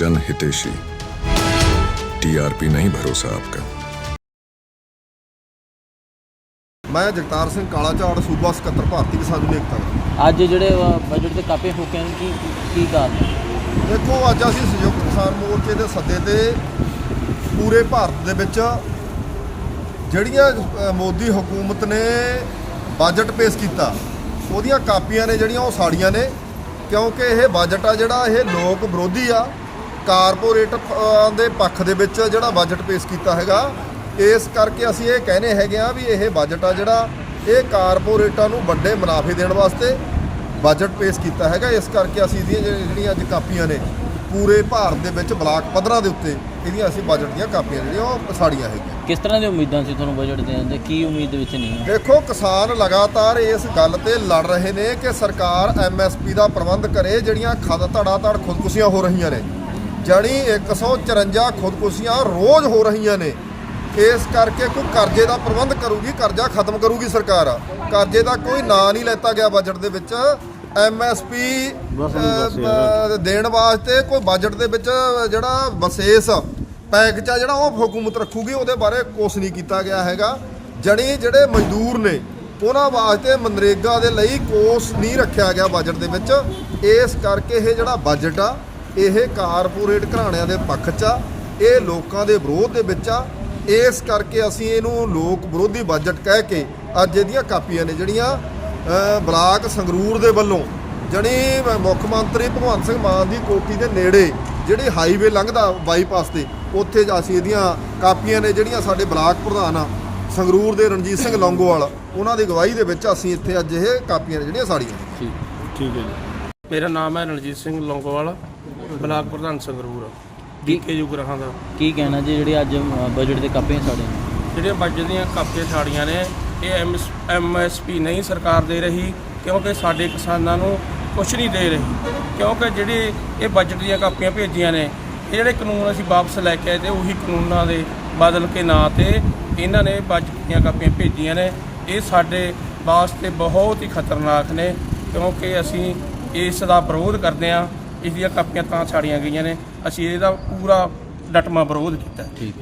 जन हितेशी टीआरपी नहीं भरोसा आपका ਮੈਂ ਜਗਤਾਰ ਸਿੰਘ ਕਾਲਾ ਝਾੜ ਸੂਬਾ ਸਕੱਤਰ ਭਾਰਤੀ ਕਿਸਾਨ ਯੂਨੀਅਨ ਏਕਤਾ ਅੱਜ ਜਿਹੜੇ ਬਜਟ ਤੇ ਕਾਪੇ ਫੂਕੇ ਨੇ ਕੀ ਕੀ ਕਾਰਨ ਦੇਖੋ ਅੱਜ ਅਸੀਂ ਸੰਯੁਕਤ ਕਿਸਾਨ ਮੋਰਚੇ ਦੇ ਸੱਦੇ ਤੇ ਪੂਰੇ ਭਾਰਤ ਦੇ ਵਿੱਚ ਜਿਹੜੀਆਂ ਅ, ਮੋਦੀ ਹਕੂਮਤ ਨੇ ਬਜਟ ਪੇਸ਼ ਕੀਤਾ ਉਹਦੀਆਂ ਕਾਪੀਆਂ ਨੇ ਜਿਹੜੀਆਂ ਉਹ ਸਾੜੀਆਂ ਨੇ ਕਿਉਂਕਿ ਇਹ ਬਜਟ ਆ ਜਿਹੜਾ ਇਹ ਲੋਕ ਵਿਰੋਧੀ ਆ ਕਾਰਪੋਰੇਟ ਦੇ ਪੱਖ ਦੇ ਵਿੱਚ ਜਿਹੜਾ ਬਜਟ ਪੇਸ਼ ਕੀਤਾ ਹੈਗਾ ਇਸ ਕਰਕੇ ਅਸੀਂ ਇਹ ਕਹਿੰਦੇ ਹੈਗੇ ਆ ਵੀ ਇਹ ਬਜਟ ਆ ਜਿਹੜਾ ਇਹ ਕਾਰਪੋਰੇਟਾਂ ਨੂੰ ਵੱਡੇ ਮੁਨਾਫੇ ਦੇਣ ਵਾਸਤੇ ਬਜਟ ਪੇਸ਼ ਕੀਤਾ ਹੈਗਾ। ਇਸ ਕਰਕੇ ਅਸੀਂ ਇਹਦੀਆਂ ਜਿਹੜੀ- ਜਿਹੜੀਆਂ ਅੱਜ ਕਾਪੀਆਂ ਨੇ ਪੂਰੇ ਭਾਰਤ ਦੇ ਵਿੱਚ ਬਲਾਕ ਪੱਧਰਾਂ ਦੇ ਉੱਤੇ ਇਹਦੀਆਂ ਅਸੀਂ ਬਜਟ ਦੀਆਂ ਕਾਪੀਆਂ ਜਿਹੜੀਆਂ ਉਹ ਸਾੜੀਆਂ ਹੈਗੀਆਂ। ਕਿਸ ਤਰ੍ਹਾਂ ਦੀ ਉਮੀਦਾਂ ਸੀ ਤੁਹਾਨੂੰ ਬਜਟ ਦੇ? ਕੀ ਉਮੀਦ ਦੇ ਵਿੱਚ ਨਹੀਂ ਦੇਖੋ ਕਿਸਾਨ ਲਗਾਤਾਰ ਇਸ ਗੱਲ ਤੇ ਲੜ ਰਹੇ ਨੇ ਕਿ ਸਰਕਾਰ ਐਮਐਸਪੀ ਦਾ ਪ੍ਰਬੰਧ ਕਰੇ ਜਿਹੜੀਆਂ ਖਦ ਧੜਾ ਧੜ ਖੁਦਕੁਸ਼ੀਆਂ ਹੋ ਰਹੀਆਂ ਨੇ। ਜਣੀ 154 ਖੁਦਕੁਸ਼ੀਆਂ ਰੋਜ਼ ਹੋ ਰਹੀਆਂ ਨੇ। ਇਸ ਕਰਕੇ ਕੋਈ ਕਰਜ਼ੇ ਦਾ ਪ੍ਰਬੰਧ ਕਰੂਗੀ ਕਰਜ਼ਾ ਖਤਮ ਕਰੂਗੀ ਸਰਕਾਰ। ਕਰਜ਼ੇ ਦਾ ਕੋਈ ਨਾਂ ਨਹੀਂ ਲੈਤਾ ਗਿਆ ਬਜਟ ਦੇ ਵਿੱਚ। ਐਮਐਸਪੀ ਦੇਣ ਵਾਸਤੇ ਕੋਈ ਬਜਟ ਦੇ ਵਿੱਚ ਜਿਹੜਾ ਵਿਸ਼ੇਸ਼ ਪੈਕੇਜ ਆ ਜਿਹੜਾ ਉਹ ਹਕੂਮਤ ਰੱਖੂਗੀ ਉਹਦੇ ਬਾਰੇ ਕੁਛ ਨਹੀਂ ਕੀਤਾ ਗਿਆ ਹੈਗਾ। ਜਣੀ ਜਿਹੜੇ ਮਜ਼ਦੂਰ ਨੇ ਉਹਨਾਂ ਵਾਸਤੇ ਮਨਰੇਗਾ ਦੇ ਲਈ ਕੋਸ ਨਹੀਂ ਰੱਖਿਆ ਗਿਆ ਬਜਟ ਦੇ ਵਿੱਚ। ਇਸ ਕਰਕੇ ਇਹ ਜਿਹੜਾ ਬਜਟ ਆ ਇਹ ਕਾਰਪੋਰੇਟ ਘਰਾਣਿਆਂ ਦੇ ਪੱਖ 'ਚ ਆ ਇਹ ਲੋਕਾਂ ਦੇ ਵਿਰੋਧ ਦੇ ਵਿੱਚ ਆ। ਇਸ ਕਰਕੇ ਅਸੀਂ ਇਹਨੂੰ ਲੋਕ ਵਿਰੋਧੀ ਬਜਟ ਕਹਿ ਕੇ ਅੱਜ ਇਹਦੀਆਂ ਕਾਪੀਆਂ ਨੇ ਜਿਹੜੀਆਂ ਬਲਾਕ ਸੰਗਰੂਰ ਦੇ ਵੱਲੋਂ ਜਣੀ ਮੁੱਖ ਮੰਤਰੀ ਭਗਵੰਤ ਸਿੰਘ ਮਾਨ ਦੀ ਕੋਠੀ ਦੇ ਨੇੜੇ ਜਿਹੜੀ ਹਾਈਵੇ ਲੰਘਦਾ ਬਾਈਪਾਸ ਤੇ ਉੱਥੇ ਅਸੀਂ ਇਹਦੀਆਂ ਕਾਪੀਆਂ ਨੇ ਜਿਹੜੀਆਂ ਸਾਡੇ ਬਲਾਕ ਪ੍ਰਧਾਨ ਆ ਸੰਗਰੂਰ ਦੇ ਰਣਜੀਤ ਸਿੰਘ ਲੌਂਗੋਵਾਲ ਉਹਨਾਂ ਦੀ ਅਗਵਾਈ ਦੇ ਵਿੱਚ ਅਸੀਂ ਇੱਥੇ ਅੱਜ ਇਹ ਕਾਪੀਆਂ ਨੇ ਜਿਹੜੀਆਂ ਸਾੜੀਆਂ ਨੇ। ਠੀਕ ਹੈ ਜੀ। ਮੇਰਾ ਨਾਮ ਹੈ ਰਣਜੀਤ ਸਿੰਘ ਲੌਂਗੋਵਾਲ। ਬਲਾਕ ਪ੍ਰਧਾਨ ਸੰਗਰੂਰ ਡੀਕੇ ਯੁਗਰਹਾਂ ਦਾ। ਕੀ ਕਹਿਣਾ ਜੀ ਜਿਹੜੇ ਅੱਜ ਬਜਟ ਦੇ ਕਾਪੇ ਸਾੜੇ ਨੇ? ਜਿਹੜੀਆਂ ਬਜਟ ਦੀਆਂ ਕਾਪੀਆਂ ਸਾੜੀਆਂ ਨੇ ਇਹ ਐਮਐਸਪੀ ਨਹੀਂ ਸਰਕਾਰ ਦੇ ਰਹੀ ਕਿਉਂਕਿ ਸਾਡੇ ਕਿਸਾਨਾਂ ਨੂੰ ਕੁਝ ਨਹੀਂ ਦੇ ਰਹੀ। ਕਿਉਂਕਿ ਜਿਹੜੀ ਇਹ ਬਜਟ ਦੀਆਂ ਕਾਪੀਆਂ ਭੇਜੀਆਂ ਨੇ ਇਹ ਜਿਹੜੇ ਕਾਨੂੰਨ ਅਸੀਂ ਵਾਪਸ ਲੈ ਕੇ ਆਏ ਤੇ ਉਹੀ ਕਾਨੂੰਨਾਂ ਦੇ ਬਦਲ ਕੇ ਨਾਂ ਤੇ ਇਹਨਾਂ ਨੇ ਬਜਟ ਦੀਆਂ ਕਾਪੀਆਂ ਭੇਜੀਆਂ ਨੇ। ਇਹ ਸਾਡੇ ਵਾਸਤੇ ਬਹੁਤ ਹੀ ਖਤਰਨਾਕ ਨੇ ਕਿਉਂਕਿ ਅਸੀਂ ਇਸ ਦਾ ਵਿਰੋਧ ਕਰਦੇ ਹਾਂ। ਇਸ ਦੀਆਂ ਕਾਪੀਆਂ ਤਾਂ ਛਾੜੀਆਂ ਗਈਆਂ ਨੇ। ਅਸੀਂ ਇਹਦਾ ਪੂਰਾ ਡਟਮਾ ਵਿਰੋਧ ਕੀਤਾ। ਠੀਕ ਹੈ।